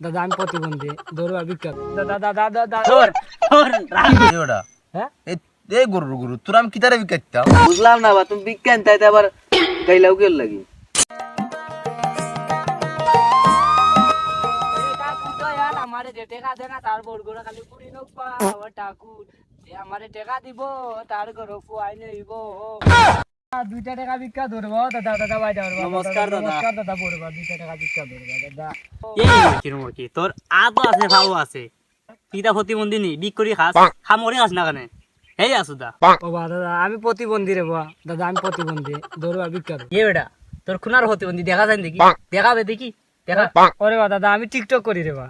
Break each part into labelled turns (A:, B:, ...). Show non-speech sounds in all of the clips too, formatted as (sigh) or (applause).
A: দাদা আমি প্রতিবন্ধী। দৌড়বা বিখ্যাত। দাদা দাদা দাদা
B: তোর তোর
C: ওটা।
A: হ্যাঁ?
C: এই গরু গরু তোর আমি কিতারে বিকাইতাম
B: বুঝলাম না বা তুমি বিজ্ঞান তাইতে আবার গাইলাও কেউ লাগি?
A: আমারে যে টেকা দেনা তার বড় গড়া খালি পুরি নক পা। আমার ঠাকুর যে আমারে টেকা দিব তার ঘর ফুয়াই নেইব। দুইটা টাকা ভিক্ষা ধরবো দাদা দাদা ভাই ধরবো
B: নমস্কার দাদা।
A: নমস্কার দাদা পড়ব দুইটা টাকা ভিক্ষা ধরবো দাদা
B: এই কিরম কি? তোর আতো আছে ভাও আছে। পিতা প্রতিবন্ধী নি বিক করি খাস খামরে খাস না কেনে? এই আসু দা
A: ও বা দাদা আমি প্রতিবন্ধী রে বা। দাদা আমি প্রতিবন্ধী দৌড়বা ভিক্ষা ধরবো।
B: এ বেটা তোর খুনার প্রতিবন্ধী দেখা যায় দেখি দেখাবে দেখি দেখা।
A: ওরে বা দাদা আমি টিকটক করি রে বা।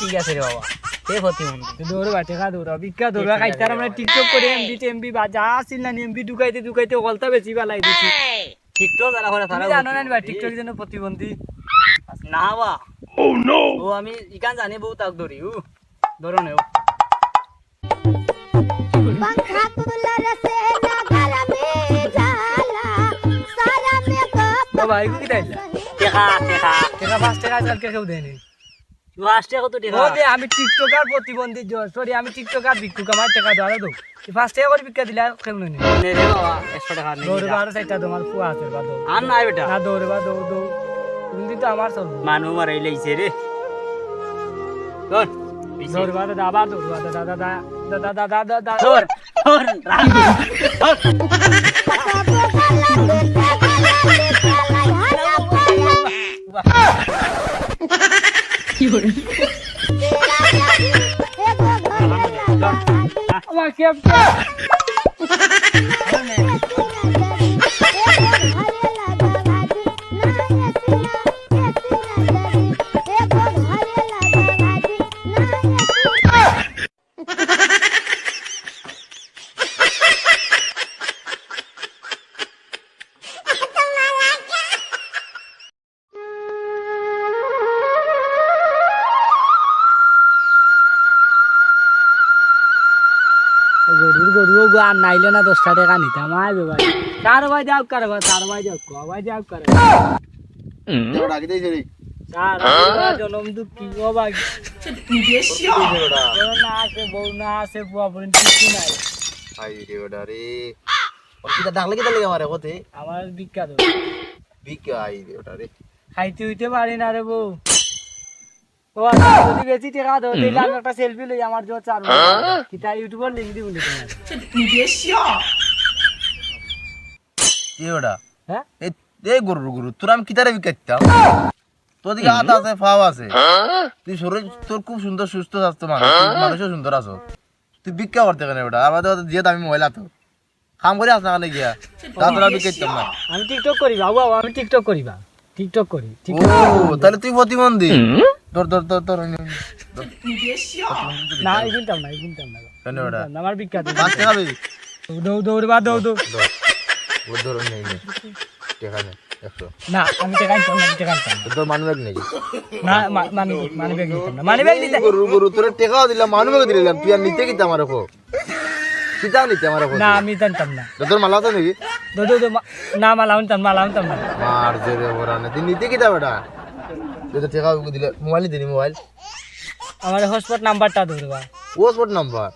B: ঠিক আছে রে বাবা। সে প্রতিবন্ধী
A: দৌড়বা টেকা দৌড়া ভিক্ষা ধরবা খাইতার আমরা টিকটক করে এমবি এমবি বা যা আসিল না এমবি ঢুকাইতে ঢুকাইতে গলতা বেশি বালাই দিছি
B: টিকটক যারা করে
A: তুমি
B: তারা
A: জানো না বা টিকটক যেন প্রতিবন্ধী
B: না বা ও আমি ইকান জানি বউ তাক ধরি উ ধরো নে ও
D: पंखा कूलर से नगर में जाला सारा मेकअप
A: ও ভাই কি তাইলা
B: টেকা টেকা
A: টেকা পাঁচ টাকা আজকাল কেউ দেয়নি
B: লাস্টে কত টেকা?
A: ও দে আমি টিকটকার প্রতিবন্ধী সরি আমি টিকটকার ভিক্ষুক আমার টাকা দেওয়া দো পাঁচ টাকা করে ভিক্ষা দিলে আর নেই।
B: নে একশো টাকা নে
A: দৌড়বা আর চাইটা তোমার ফুয়া আছে বা দৌ
B: আর নাই বেটা।
A: না দৌড়বা দৌ দৌ কিন্তু তো আমার চলবো
B: মানু মারাই লাইছে রে। ধর
A: দৌড়বা দাদা আবার দৌড়বা দাদা দাদা দাদা দাদা দাদা
B: ধর ধর। (laughs)
A: કેમ গো আর নাইলে না দশটা টাকা নিতাম। আইবে ভাই। চার ভাই যাও করে ভাই চার ভাই যাও ক ভাই যাও করে জনম দুঃখী ও ভাই। না আছে বউ না আছে বুয়া কিছু নাই।
C: আই রে ওটা রে। কিতা ডাকলে মারে কতে
A: আমার বিখ্যাত।
C: বিকা আই রে ওটা রে।
A: খাইতে হইতে পারি না রে বউ। ও যদি বেশি টাকা দাও তাহলে আমি একটা সেলফি লই আমার জন্য চার ভাই কিতা ইউটিউবার লিংক দিব নি
C: কি ওটা
A: হ্যাঁ?
C: এই এই গরু গরু তোর আমি কিতারে বিকাইতাম তোর দিকে হাত আছে ফাও আছে। তুই শরীর তোর খুব সুন্দর সুস্থ স্বাস্থ্য মানুষ মানুষও সুন্দর আছো। তুই করতে কেন ওটা আমাদের দিয়ে আমি মহিলা তো। কাম করে আস না কেন গিয়া? তা তোরা বিকাইতাম না।
A: আমি টিকটক করি বাবু বাবু, আমি টিকটক করি বা টিকটক করি
C: ও তাহলে তুই প্রতিবন্ধী। তোর তোর তোর তোর
A: না এই কিনতাম না এই কিনতাম না।
C: কেন ওটা
A: না, আমার বিখ্যাত
C: টাকা দিবি
A: দৌড় দৌড় বা দৌড় দৌড়
C: ও ধরুন নেই টাকা নেই
A: না আমি টাকা নিতাম না আমি টাকা নিতাম না।
C: তোর মানুষ ব্যাগ নেই
A: না মানি মানি ব্যাগ নিতাম না মানি ব্যাগ নিতে
C: গরু গরু তোর টাকাও দিলাম মানুষ ব্যাগ দিলাম তুই আর নিতে কিতা আমার রাখো কিতা নিতে আমার রাখো
A: না আমি জানতাম না।
C: তোর মালা তো নাকি?
A: দৌড় দৌড় না মালা আনতাম মালা আনতাম না।
C: মার যে ওরা না তুই নিতে কিতা বেটা? তো টাকা দিলে। মোবাইল দিলি মোবাইল।
A: আমার হটস্পট নাম্বারটা দৌড়বা
C: ও স্পট নাম্বার?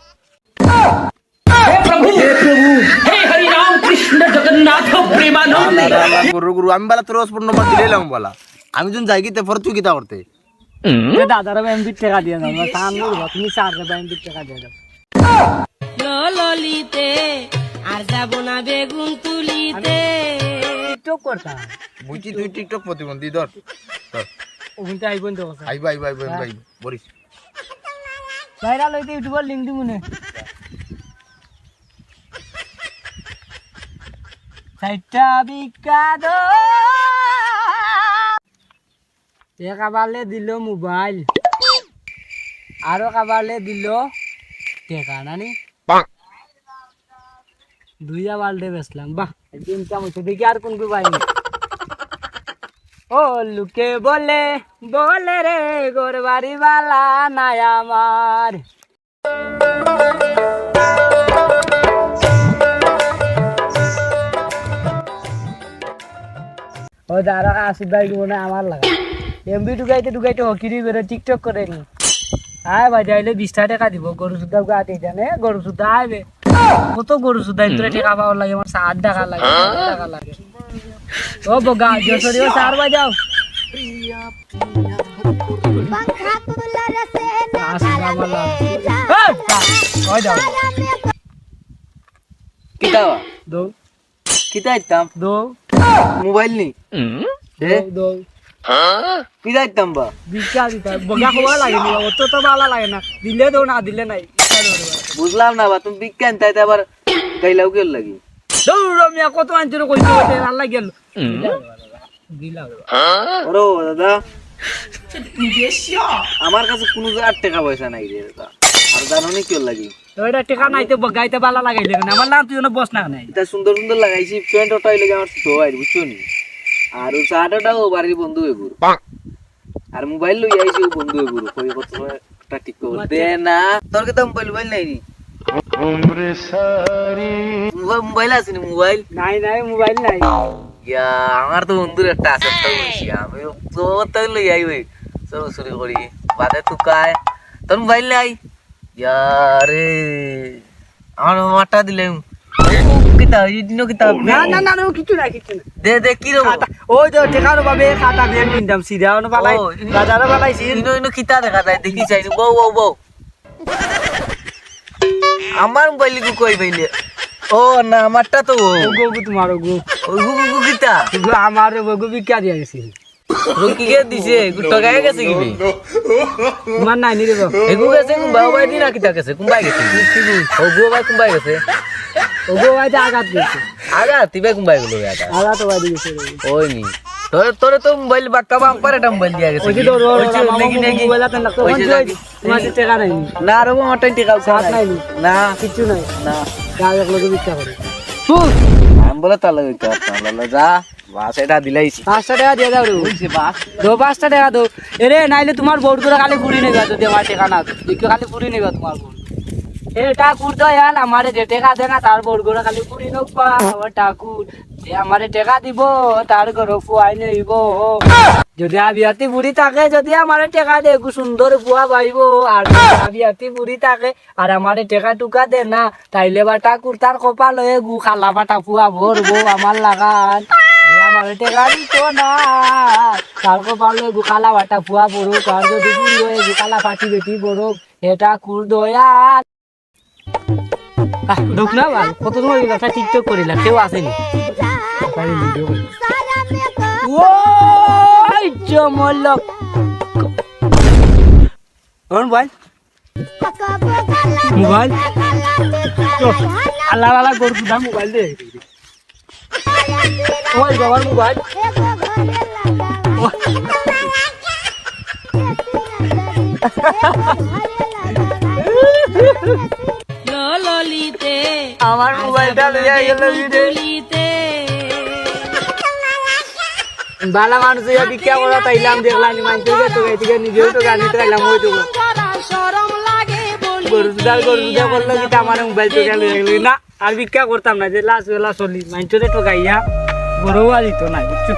C: গরু গরু আমি বলা তোর স্পট নাম্বার দিলাম বলা। আমি যখন যাই কিতে পরে তুই কিতা করতে
A: দাদার এমবির টাকা দিয়ে দাও তুমি চার দেবা এমবির টাকা দিয়ে দাও।
D: ললিতে আর যাব না বেগুন তুলিতে।
A: টিকটক করতাম।
C: বুঝছি তুই টিকটক প্রতিবন্ধী ধর। ধর
A: ওখানটা তো কথা
C: আইবা আইবা আইবা আইবা বলিস
A: ভাইরা লইতে ইউটিউবার লিংক দিব নে? সাইটটা বিখ্যাত এ কাবালে দিল মোবাইল। আরও কাবালে দিল টেকা নানি দুইয়া বাল্টে বেচলাম বাহ। ইনকাম হচ্ছে দেখি আর কোন পাইনি ও লুকে বলে বলে রে গোর বাড়ি বালা নাই আমার। ও যারা আসিফ ভাই মনে আমার লাগা। এমবি ঢুকাইতে ঢুকাইতে হকিরি করে টিকটক করে নি। আয় ভাই যাইলে বিশটা টাকা দিব। গরু সুদ্ধা গাতে জানে গরু সুদ্ধা আইবে। কত গরু সুদ্ধা ইন্তরে টাকা পাওয়ার লাগে আমার ষাট টাকা লাগে টাকা লাগে। ও বগা জসরি ও চার বাজাও। দৌ।
E: মোবাইল নি?
A: দৌ। দৌ
E: বা?
A: ভিক্ষা দিতে বগা খবর লাগে নি অত তো ভালো লাগে না। দিলে তো না দিলে নাই।
E: বুঝলাম না বা তুমি বিজ্ঞান তাইতে আবার গাইলাও কেউ লাগি?
A: দৌড় মিয়া কত আনছিল কইতে আল্লাহ গেল।
E: ওরো দাদা। আমার কাছে কোনো আট টাকা পয়সা নাই রে দাদা। আর জানো নি কেউ লাগি?
A: তো এটা টেকা নাইতে বগাইতে ভালো লাগাইলে কেন? আমার নাম তুই বস না নাই।
E: এটা সুন্দর সুন্দর লাগাইছি প্যান্ট ওটাই লেগে আমার তো আইর বুঝছ নি? আর ও শার্টটাও বাড়ির বন্ধু এগুর আর মোবাইল লই আইছি বন্ধু এগুর কই কত টা ঠিক করে দে না। তোর কাছে মোবাইল মোবাইল নাই নি? মোবাইল- মোবাইল আছে নি মোবাইল?
A: নাই নাই মোবাইল নাই।
E: ইয়া আমার তো বন্ধুর একটা আছে তো বলছি আমি তো তাই লই আই ওই। শুরু করি। বাদে তু কায় তোর মোবাইল নাই? ইয়া রে আমার মাটা দিলাম কিতা এই দিনও কিতা
A: না না না না, কিছু নাই কিছু নাই।
E: দে দে কি রকম?
A: খাতা ওই তো টেকার বাবে খাতা দিয়ে কিনতাম সিধা অন পালাই
E: ও,
A: বাজারে পালাইছি।
E: ইনো ইনো কিতা দেখা যায় দেখি চাই বউ বউ বউ। আমার মোবাইল কু কই বাইলে? ও না আমারটা তো ও।
A: ওগো গো তোমার ওগো।
E: ওই গু গু গু কিতা?
A: ওগো আমার ওগো বিকা দিয়া গেছি
E: রুকি কে দিছে? গু টকায় গেছে কি
A: তোমার নাই নি দেব
E: এগু গেছে কুম্বা বাই দিনা কিতা গেছে? কুম্বাই গেছে? ও গু বাই কুম্বাই গেছে?
A: ওগো ভাই আঘাত দিয়েছে।
E: আগা তিবে কুম্বাই গেল আগা
A: আঘাত? ভাই দিয়েছে
E: ওই নি। তোর তোরে তো মোবাইল বাক্কা বাম্পার এটা মোবাইল দিয়া গেছে।
A: ওই তোর
E: ওই যে নাকি নাকি
A: মোবাইল আতে না
E: ওই যে
A: তোমার যে টাকা নাই না?
E: আর ও মাটাই টিকা
A: সাত নাই। না? কিছু নাই?
E: না।
A: যা এক লোকে ভিক্ষা করে।
E: আমি বলে ওই কথা বলে যা বাস এটা দিলাইছি।
A: পাঁচটা টাকা দিয়ে দাও রে। দো পাঁচটা টাকা দো। এরে নাইলে তোমার বোর্ড করে খালি পুরি নেবে যদি আমার টাকা না দেখো খালি পুরি নেবে তোমার বোর্ড এটা কুর্তো ইয়াল আমারে যে টাকা দে না তার বোর্ড করে খালি পুরি নোক। পা আমার ঠাকুর আমারে টাকা দিব, তার ঘর ফুয়াই নেইব যদি আবিয়াতি বুড়ি থাকে, যদি আমারে টাকা দে সুন্দর ফুয়া পাইব। আর আবিয়াতি বুড়ি থাকে আর আমারে টাকা টুকা দে না, তাইলে বা ঠাকুর তার কপাল হয়ে গু খালা পাটা ফুয়া ভরবো আমার লাগান। আমারে টাকা দিত না তার কপাল হয়ে গু খালা পাটা ফুয়া বড়ুক আর যদি বুড়ি হয়ে গু খালা বেটি বড়ুক এটা কুর দয়াল ঢুক না কত সময় টিকটক করিলা কেউ আসেনি ওই জমলক কোন মোবাইল। মোবাইল আল্লাহ আল্লাহ গরু দাম মোবাইল দে। ওই বাবার মোবাইল। আমার মোবাইলটা লইয়া গেল বালা মানুষ ইয়া ভিক্ষা করা তাইলাম, দেখলাম মানতে গিয়ে তো এদিকে নিজেও তো গান নিতে রাখলাম ওই তো
D: বলি
A: গরু দুধা গরু দুধা করল কি আমার মোবাইল তো গেল। না, আর ভিক্ষা করতাম না, যে লাস্ট বেলা চলি মাইন্টতে তো গাইয়া গরু আর দিত না, বুঝছ?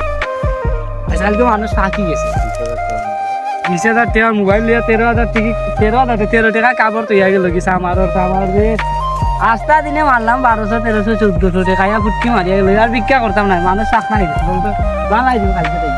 A: আজকালকে মানুষ ফাঁকি গেছে। বিশ হাজার টাকা মোবাইল লিয়া তেরো হাজার টিকিট তেরো হাজার তেরো টাকা কাপড় তৈয়া গেল কি আমার আমার যে আস্তা দিনে মারলাম, বারোশো, তেরোশো, চোদ্দশো টাকা ফুটকি মারিয়া গেল আর ভিক্ষা করতাম না, মানুষ নাই বলতো বাংলায় দিব খাইতে